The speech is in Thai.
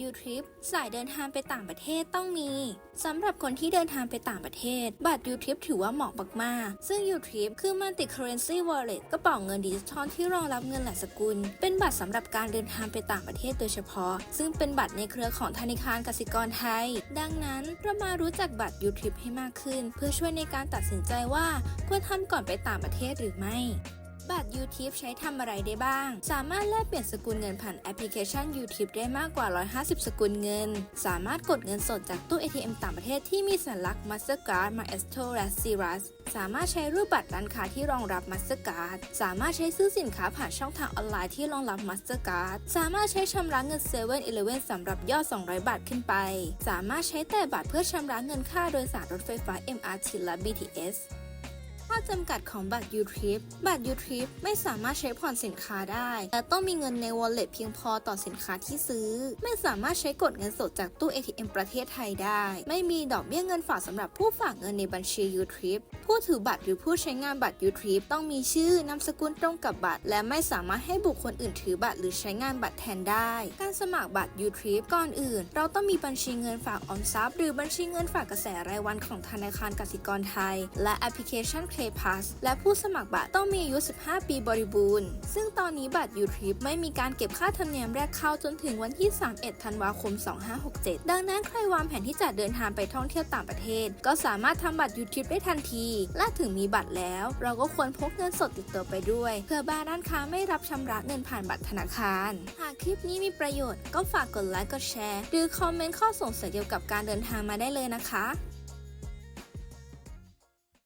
ยูทริปสายเดินทางไปต่างประเทศต้องมีสำหรับคนที่เดินทางไปต่างประเทศ บัตรยูทริปถือว่าเหมาะมากๆ ซึ่งยูทริปคือ Multi Currency Wallet กระเป๋าเงินดิจิทัลที่รองรับเงินหลายสกุล เป็นบัตรสำหรับการเดินทางไปต่างประเทศโดยเฉพาะ ซึ่งเป็นบัตรในเครือของธนาคารกสิกรไทย ดังนั้นเรามารู้จักบัตรยูทริปให้มากขึ้น เพื่อช่วยในการตัดสินใจว่าควรทำก่อนไปต่างประเทศหรือไม่ บัตร UTIP ใช้ทำอะไรได้บ้าง สามารถแลกเปลี่ยนสกุลเงินผ่านแอปพลิเคชัน UTIP ได้มากกว่า 150 สกุลเงิน สามารถกดเงินสดจากตู้ ATM ต่างประเทศที่มีสัญลักษณ์ Mastercard Maestro และ Cirrus สามารถใช้รูปบัตรร้านค้าที่รองรับ Mastercard สามารถใช้ซื้อสินค้าผ่านช่องทางออนไลน์ที่รองรับ Mastercard สามารถใช้ชำระเงิน7 e เ e ่ e อสำหรับยอด 200 บาทขึ้นไป สามารถใช้แต่บัตรเพื่อชำระเงินค่าโดยสารรถไฟฟ้า MRT และ BTS ข้อจำกัดของบัตร U-Trip บัตร U-Trip ไม่สามารถใช้ผ่อนสินค้าได้ และต้องมีเงินใน wallet เพียงพอต่อสินค้าที่ซื้อ ไม่สามารถใช้กดเงินสดจากตู้ ATM ประเทศไทยได้ ไม่มีดอกเบี้ยเงินฝากสำหรับผู้ฝากเงินในบัญชี U-Trip ผู้ถือบัตรหรือผู้ใช้งานบัตร U-Trip ต้องมีชื่อนามสกุลตรงกับบัตร และไม่สามารถให้บุคคลอื่นถือบัตรหรือใช้งานบัตรแทนได้ การสมัครบัตร U-Trip ก่อนอื่น เราต้องมีบัญชีเงินฝากออมทรัพย์ หรือบัญชีเงินฝากกระแสรายวันของธนาคารกสิกรไทย และแอปพลิเคชัน Play Pass และผู้สมัครบัตรต้องมีอายุ 15 ปีบริบูรณ์ ซึ่งตอนนี้บัตร U-Trip ไม่มีการเก็บค่าธรรมเนียมแรกเข้าจนถึงวันที่ 31 ธันวาคม 2567 ดังนั้นใครวางแผนที่จะเดินทางไปท่องเที่ยวต่างประเทศ ก็สามารถทำบัตร U-Trip ได้ทันที และถึงมีบัตรแล้ว เราก็ควรพกเงินสดติดตัวไปด้วย เพื่อบาร์ร้านค้าไม่รับชำระเงินผ่านบัตรธนาคาร หากคลิปนี้มีประโยชน์ก็ฝากกดไลค์กดแชร์ หรือคอมเมนต์ข้อสงสัยเกี่ยวกับการเดินทางมาได้เลยนะคะ